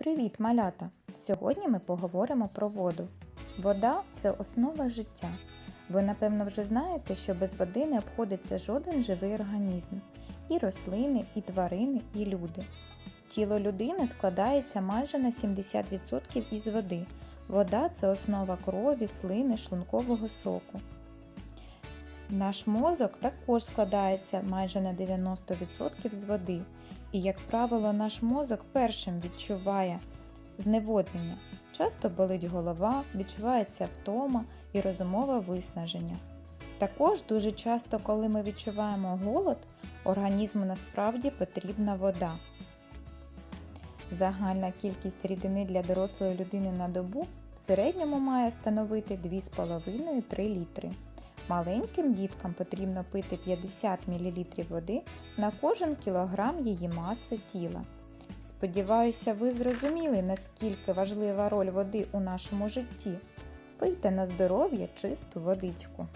Привіт, малята! Сьогодні ми поговоримо про воду. Вода це основа життя. Ви, напевно, вже знаєте, що без води не обходиться жоден живий організм і рослини, і тварини, і люди. Тіло людини складається майже на 70% із води. Вода це основа крові, слини, шлункового соку. Наш мозок також складається майже на 90% з води. І, як правило, наш мозок першим відчуває зневоднення. Часто болить голова, відчувається втома і розумове виснаження. Також дуже часто, коли ми відчуваємо голод, організму насправді потрібна вода. Загальна кількість рідини для дорослої людини на добу в середньому має становити 2,5-3 літри. Маленьким діткам потрібно пити 50 мл води на кожен кілограм її маси тіла. Сподіваюся, ви зрозуміли, наскільки важлива роль води у нашому житті. Пийте на здоров'я чисту водичку.